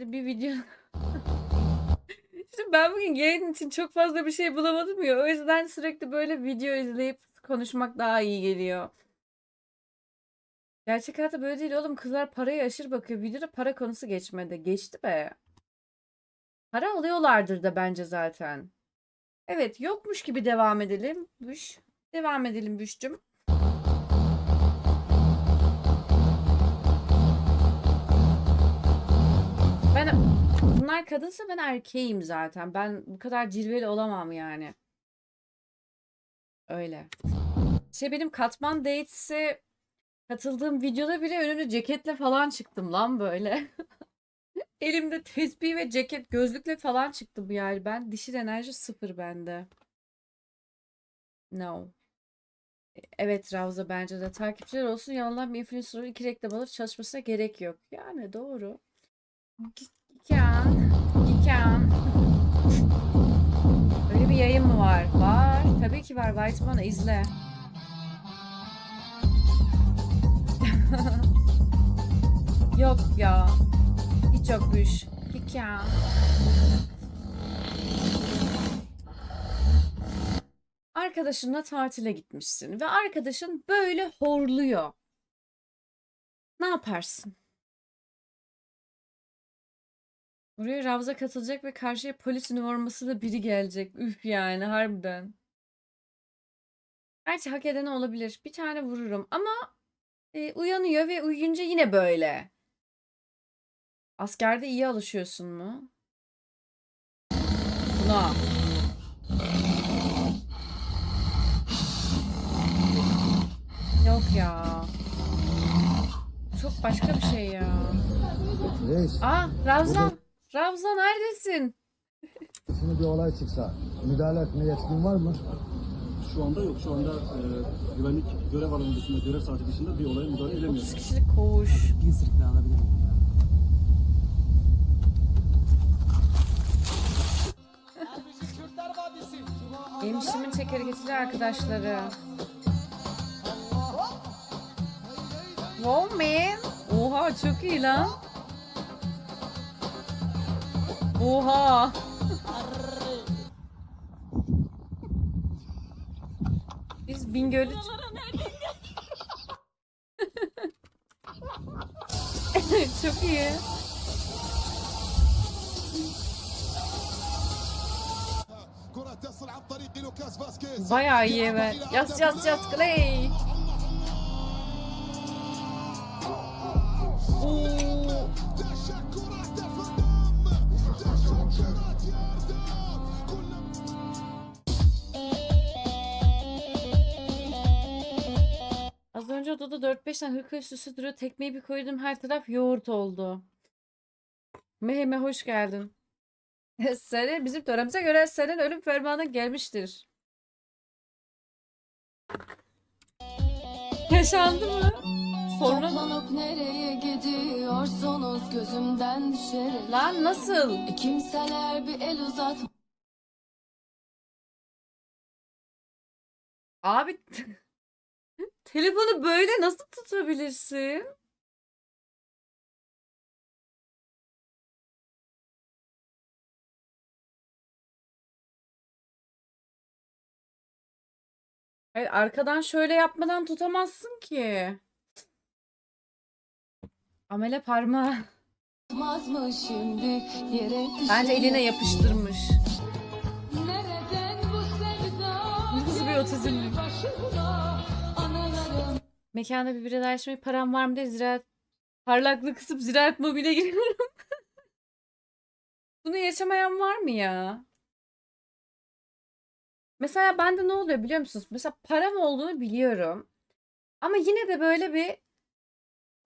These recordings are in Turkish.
Hadi bir video. Şimdi ben bugün yayın için çok fazla bir şey bulamadım ya. O yüzden sürekli böyle video izleyip konuşmak daha iyi geliyor. Gerçek hayatta böyle değil oğlum. Kızlar paraya aşırı bakıyor. Videoda para konusu geçmedi. Geçti be. Para alıyorlardır da bence zaten. Evet yokmuş gibi devam edelim. Büş. Devam edelim Büşcüm. Ben bunlar kadınsa ben erkeğim zaten. Ben bu kadar cilveli olamam yani. Öyle. Şey benim Katman Dates'e katıldığım videoda bile önümde ceketle falan çıktım lan böyle. Elimde tesbih ve ceket, gözlükle falan çıktım yani. Ben dişil enerji sıfır bende. No. Evet Ravza bence de takipçiler olsun yalan bir influencer iki reklam alır çalışmasına gerek yok. Yani doğru. Gikan. Gikan. Öyle bir yayın mı var? Var. Tabii ki var. White izle. Yok ya. Hiç yokmuş. Gikan. Arkadaşınla tatile gitmişsin ve arkadaşın böyle horluyor. Ne yaparsın? Buraya Ravza katılacak ve karşıya polis üniformasıyla biri gelecek. Üf yani harbiden. Gerçi hak edeni olabilir. Bir tane vururum ama e, uyanıyor ve uyuyunca yine böyle. Askerde iyi alışıyorsun mu? Buna. Yok ya. Çok başka bir şey ya. Aa Ravza. Ravza neredesin? şimdi bir olay çıksa müdahale etme yetkin var mı? Şu anda yok. Şu anda e, güvenlik görev alanı dışında, görev saati dışında bir olaya müdahale 30 edemiyoruz. kişilik koğuş. Ginstrik'le alabilir miyim ya? Emişimin çekeri getiriyor arkadaşları. Wow man. Oha çok iyi lan. Oha. Biz Bingöl'ü... Çok iyi. Bayağı iyi evet. Yas yas yas Clay. Oo. Odada 4-5 tane hırka üstüsü duruyor. Tekmeyi bir koydum her taraf yoğurt oldu. Mehme hoş geldin. Senin bizim törenimize göre senin ölüm fermanın gelmiştir. Yaşandı mı? Sonra Toplanıp nereye gidiyorsunuz gözümden düşerek lan nasıl? E, Kimseler bir el uzat Abi telefonu böyle nasıl tutabilirsin? Hayır, arkadan şöyle yapmadan tutamazsın ki. Amele parmağı. Bence eline yapıştırmış. Nereden bu sevda Nasıl bir otizm? Mekanda bir bira açmayı param var mı diye ziraat parlaklık kısıp ziraat mobile giriyorum. Bunu yaşamayan var mı ya? Mesela bende ne oluyor biliyor musunuz? Mesela param olduğunu biliyorum. Ama yine de böyle bir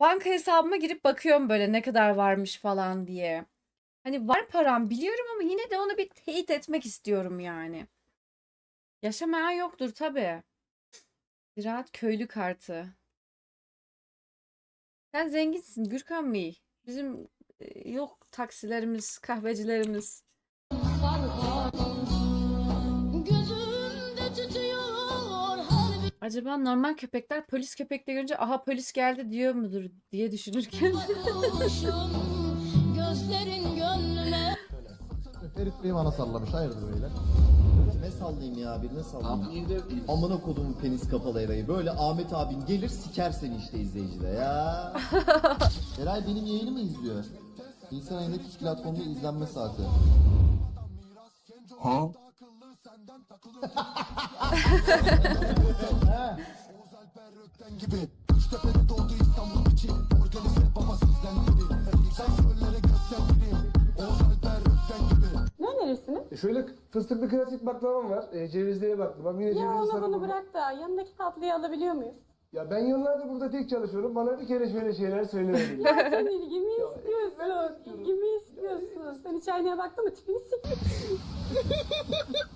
banka hesabıma girip bakıyorum böyle ne kadar varmış falan diye. Hani var param biliyorum ama yine de onu bir teyit etmek istiyorum yani. Yaşamayan yoktur tabii. Ziraat köylü kartı. Sen zenginsin Gürkan Bey. Bizim e, yok taksilerimiz, kahvecilerimiz. Acaba normal köpekler polis köpekle görünce aha polis geldi diyor mudur diye düşünürken. Ferit Bey bana sallamış. Hayırdır beyler? Ne sallayayım ya birine sallayayım. Amına kodumun penis kapalı Eray'ı. Böyle Ahmet abin gelir siker seni işte izleyicide ya. Eray benim yayını mı izliyor? İnsan ayındaki platformda izlenme saati. gibi Kuştepe'de doğdu İstanbul için Organize baba sizden biri Sen şöyle fıstıklı klasik baklavam var. E, cevizliye baklavam. Yine Ya cevizli onu sarı bunu bırak da yanındaki tatlıyı alabiliyor muyuz? Ya ben yıllardır burada tek çalışıyorum. Bana bir kere şöyle şeyler söylemedin. Ya sen ilgimi istiyorsun. İlgimi istiyorsun. Sen hiç aynaya baktın mı? Tipini sik.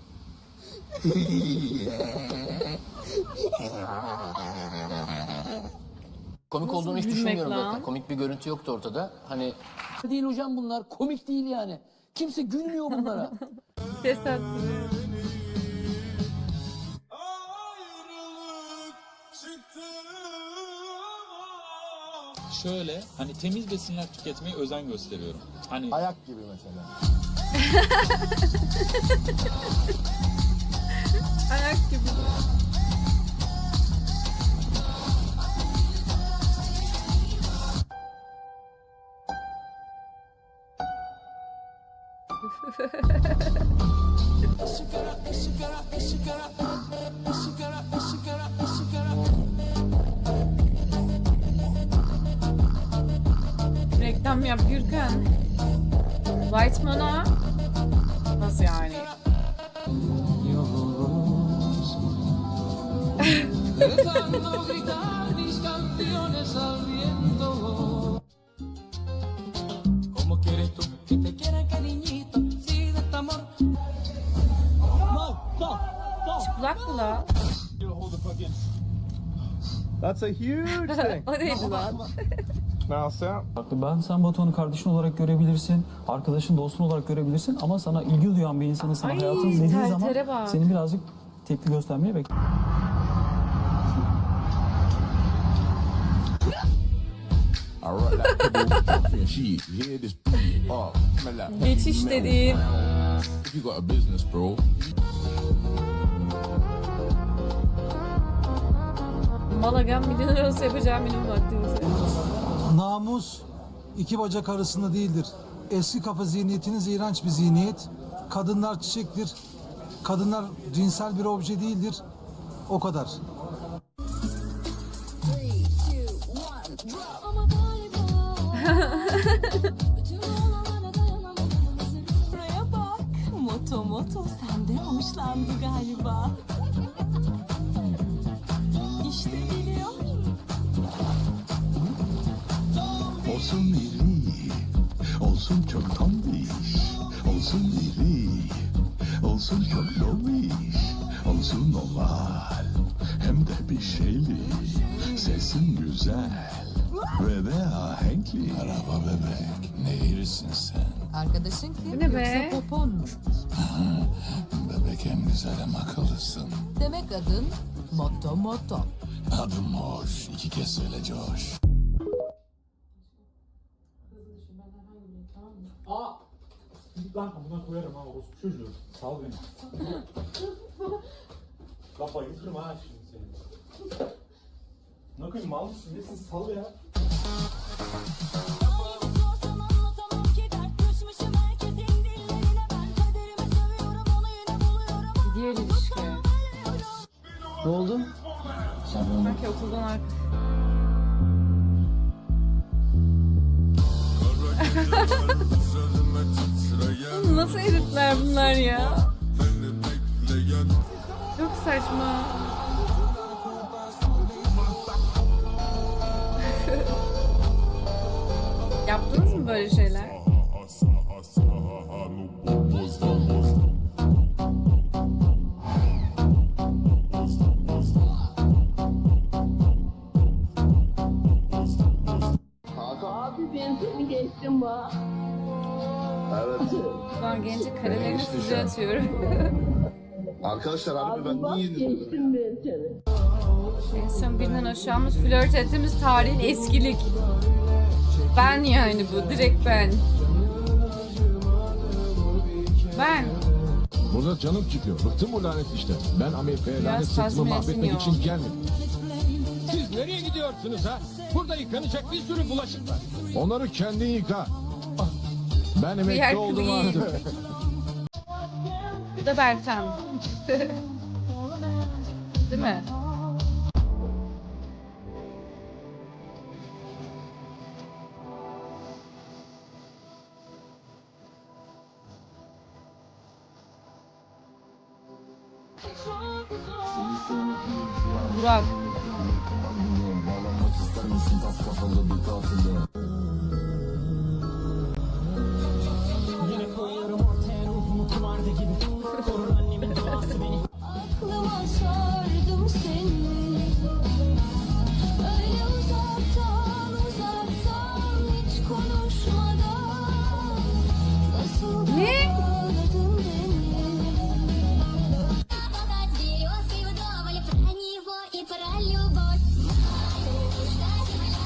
Komik Nasıl olduğunu hiç gülmek düşünmüyorum lan? zaten. Komik bir görüntü yoktu ortada. Hani değil hocam bunlar. Komik değil yani. Kimse gülmüyor bunlara. Ses attı. Şöyle hani temiz besinler tüketmeye özen gösteriyorum. Hani Ayak gibi mesela. Ayak gibi. Reklam yap Gürkan. White Mono. Nasıl yani? Mı lan? That's a huge thing. O neydi lan? Now Sam. ben sen Batuhan'ı kardeşin olarak görebilirsin, arkadaşın, dostun olarak görebilirsin ama sana ilgi duyan bir insanın sana Ay, hayatın dediği zaman bak. seni birazcık tepki göstermeye bekliyorum. Geçiş dediğin. You got a business bro Malaga milyoner olsa yapacağım minimum aktivite. Namus iki bacak arasında değildir. Eski kafa zihniyetiniz iğrenç bir zihniyet. Kadınlar çiçektir. Kadınlar cinsel bir obje değildir. O kadar. Buraya bak. Moto moto senden hoşlandı galiba. Olsun iri Olsun çok tombiş Olsun iri Olsun çok lobiş Olsun oval Hem de bir şeyli Sesin güzel Ve de ahenkli Merhaba bebek Ne irisin sen Arkadaşın Bu kim? ne be? popon mu? Bebek hem güzel hem akıllısın Demek adın Moto Moto. Adım hoş iki kez söyle coş Lan buna koyarım ha orospu çocuğu. Sal beni. Kafayı kırma ha şimdi seni. Ne koyayım mal mısın? Nesin sal ya. Diğer ilişki. ne oldu? Belki okuldan arka. Nasıl editler bunlar ya? Çok saçma. Arkadaşlar harbi ben niye yenildim? Geçtim ben seni. en son birinden hoşlanmış flört ettiğimiz tarihin eskilik. Ben yani bu direkt ben. Sırada canım çıkıyor. Bıktım bu lanet işte. Ben Amerika'ya lanet sırtımı mahvetmek etmiyor. için gelmedim. Siz nereye gidiyorsunuz ha? Burada yıkanacak bir sürü bulaşık var. Onları kendin yıka. Ben Diğer emekli oldum artık. Bu da Bertan. Değil mi? Burak.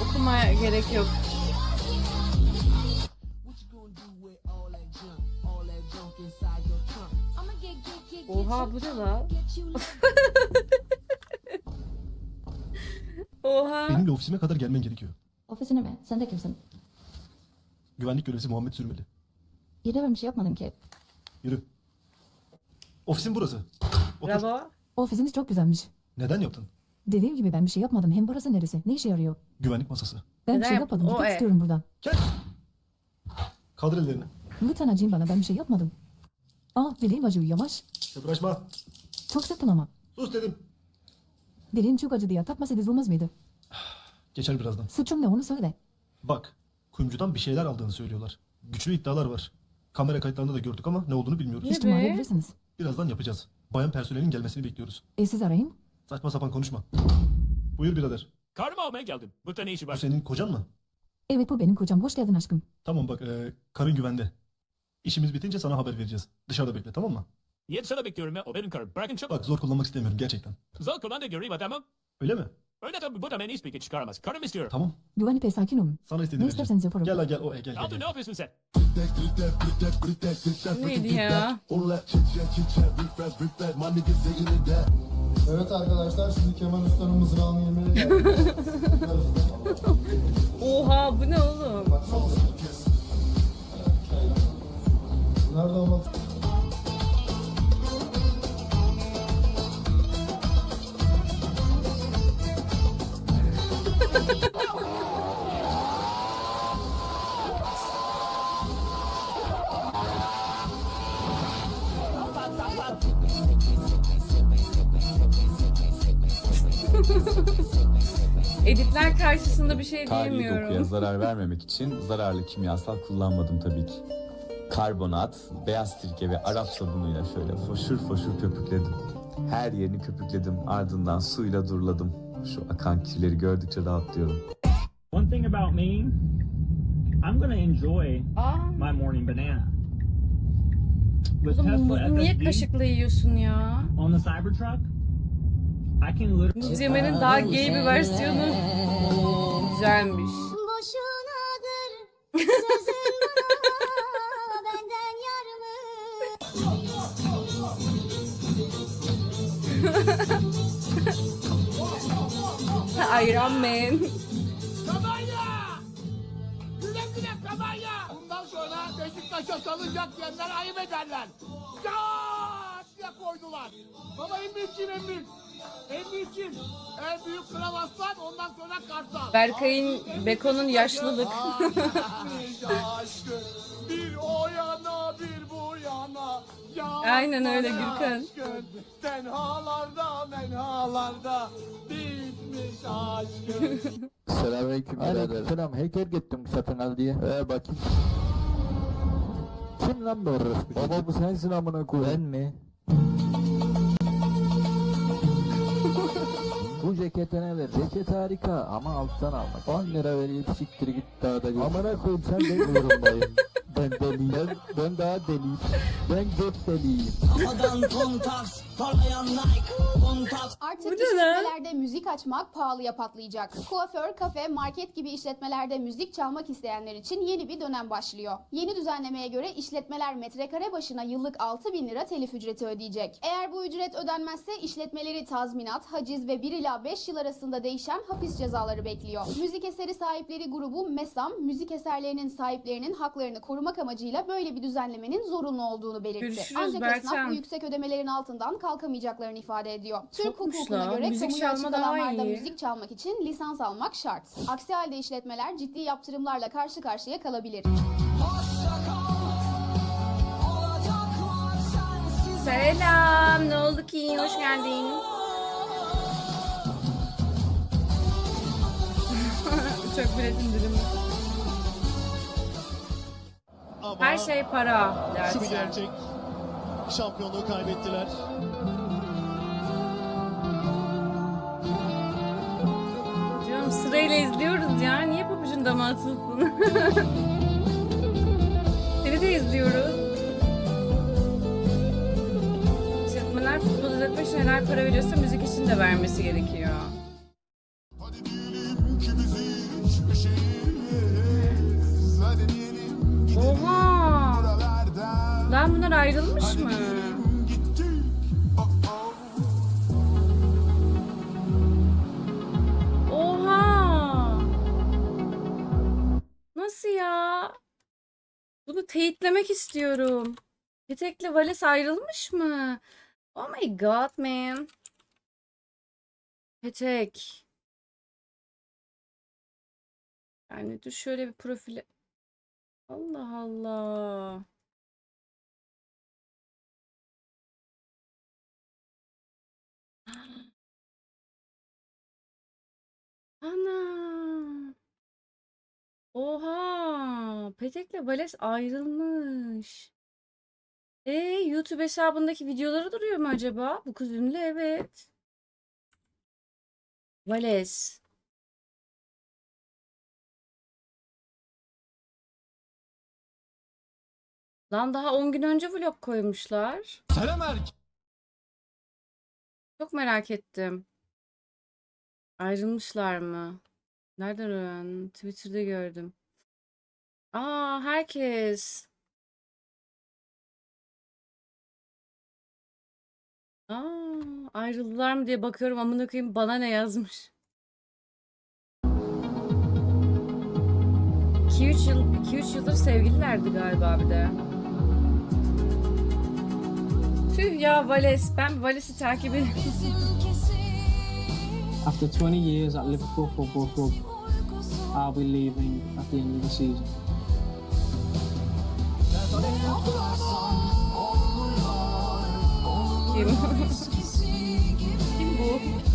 Okumaya gerek yok. Oha bu ne lan? Oha. Benimle ofisime kadar gelmen gerekiyor. Ofisine mi? Sen de kimsin? Güvenlik görevlisi Muhammed Sürmeli. İyi de ben bir şey yapmadım ki. Yürü. Ofisim burası. Otur. Bravo. Ofisiniz çok güzelmiş. Neden yaptın? Dediğim gibi ben bir şey yapmadım. Hem burası neresi? Ne işe yarıyor? Güvenlik masası. Ben bir Neden şey yapmadım. O Gitmek e. istiyorum buradan. Gel. Kaldır ellerini. Lütfen acıyın bana. Ben bir şey yapmadım. Ah bileğim acıyor yavaş. Kıpraşma. Çok sıktın ama. Sus dedim. Dilim çok acıdı ya. Takmasaydı olmaz mıydı? Geçer birazdan. Suçum ne onu söyle. Bak. Kuyumcudan bir şeyler aldığını söylüyorlar. Güçlü iddialar var. Kamera kayıtlarında da gördük ama ne olduğunu bilmiyoruz. Ne İşte be? Birazdan yapacağız. Bayan personelin gelmesini bekliyoruz. E siz arayın. Saçma sapan konuşma. Buyur birader. Karımı almaya geldim. Burada ne işi Bu senin kocan mı? Evet bu benim kocam. Hoş geldin aşkım. Tamam bak e, karın güvende. İşimiz bitince sana haber vereceğiz. Dışarıda bekle tamam mı? Niye sana bekliyorum ya? O benim karım. Bırakın çok. Bak zor kullanmak istemiyorum gerçekten. Zor kullandığı göreyim adamı. Öyle mi? Öyle tabii bu da beni hiçbir şey çıkaramaz. Karım istiyorum. Tamam. Güvenli ve sakin olun. Sana Ne istediğini vereceğim. isterseniz yaparım. Gel lan gel. O, e, gel, gel, Altı gel. ne yapıyorsun sen? Neydi ya? Evet arkadaşlar şimdi Kemal Usta'nın mızrağını yemeye geldik. Oha bu ne oğlum? Nerede olmak? Editler bir şey Tarihi dokuya diyemiyorum. zarar vermemek için zararlı kimyasal kullanmadım tabii ki. Karbonat, beyaz sirke ve Arap sabunuyla şöyle foşur foşur köpükledim. Her yerini köpükledim ardından suyla durladım. Şu akan kirleri gördükçe rahatlıyorum. One thing about me, I'm gonna enjoy Aa, my morning banana. oğlum muzu niye kaşıkla yiyorsun ya? on the Cybertruck, I can literally Muz yemenin daha gay bir versiyonu. Güzelmiş. Boşunadır sözün bana benden yar mı? Iron Man. Bundan sonra Beşiktaş'a salıncak diyenler ayıp ederler. Caat diye koydular. Baba en büyük kim en büyük? En büyük kim? En büyük kral aslan ondan sonra kartal. Berkay'ın Beko'nun yaşlılık. Bir o yana bir bu yana. Aynen öyle Gürkan. aşkın, Tenhalarda menhalarda bitmiş aşkın. Selamünaleyküm birader. Selam heykel gittim Şatanal diye. Ee bakayım. Kim lan bu orospu? Baba bu sensin amına koyayım. Ben mi? Bu ceketine ver. Ceket harika ama alttan almak. 10 lira vereyim siktir git dağda gör. Amına koyayım sen de bulurum dayı. Ben deliyim. Ben daha deliyim. Ben göt deliyim. Artık Bu ne lan? işletmelerde müzik açmak pahalıya patlayacak. Kuaför, kafe, market gibi işletmelerde müzik çalmak isteyenler için yeni bir dönem başlıyor. Yeni düzenlemeye göre işletmeler metrekare başına yıllık 6 bin lira telif ücreti ödeyecek. Eğer bu ücret ödenmezse işletmeleri tazminat, haciz ve 1 ila 5 yıl arasında değişen hapis cezaları bekliyor. Müzik eseri sahipleri grubu MESAM, müzik eserlerinin sahiplerinin haklarını korumak amacıyla böyle bir düzenlemenin zorunlu olduğunu belirtti. Görüşürüz Ancak esnaf Berçem. bu yüksek ödemelerin altından kalkamayacaklarını ifade ediyor. Türk Çokmuş hukukuna lan. göre Müzik kamuya açık alanlarda müzik çalmak için lisans almak şart. Aksi halde işletmeler ciddi yaptırımlarla karşı karşıya kalabilir. Selam. Ne oldu ki? Hoş geldin. Uçak bilet indirimi. Her şey para. dersi. Şampiyonluğu kaybettiler. Diyorum sırayla izliyoruz ya. Niye pabucun dama atılsın? Seni de izliyoruz. İşletmeler futbol izletmek için neler para veriyorsa müzik için de vermesi gerekiyor. Ayrılmış mı? Oha! Nasıl ya? Bunu teyitlemek istiyorum. Petek'le Vales ayrılmış mı? Oh my god man. Petek. Yani dur şöyle bir profile. Allah Allah. Ana. Oha. Petek'le Vales ayrılmış. E YouTube hesabındaki videoları duruyor mu acaba? Bu kız ünlü evet. Vales. Lan daha 10 gün önce vlog koymuşlar. Selam erkek. Çok merak ettim. Ayrılmışlar mı? Nereden öğrendin? Twitter'da gördüm. Aa herkes. Aa ayrıldılar mı diye bakıyorum amına koyayım bana ne yazmış. 2-3 yıl 2-3 yıldır sevgililerdi galiba bir de. Tüh ya Vales. Ben Vales'i takip ediyorum. After 20 years at Liverpool Football Club, I'll be leaving at the end of the season. Kim? Kim?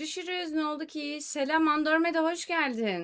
Görüşürüz. Ne oldu ki? Selam Andormeda hoş geldin.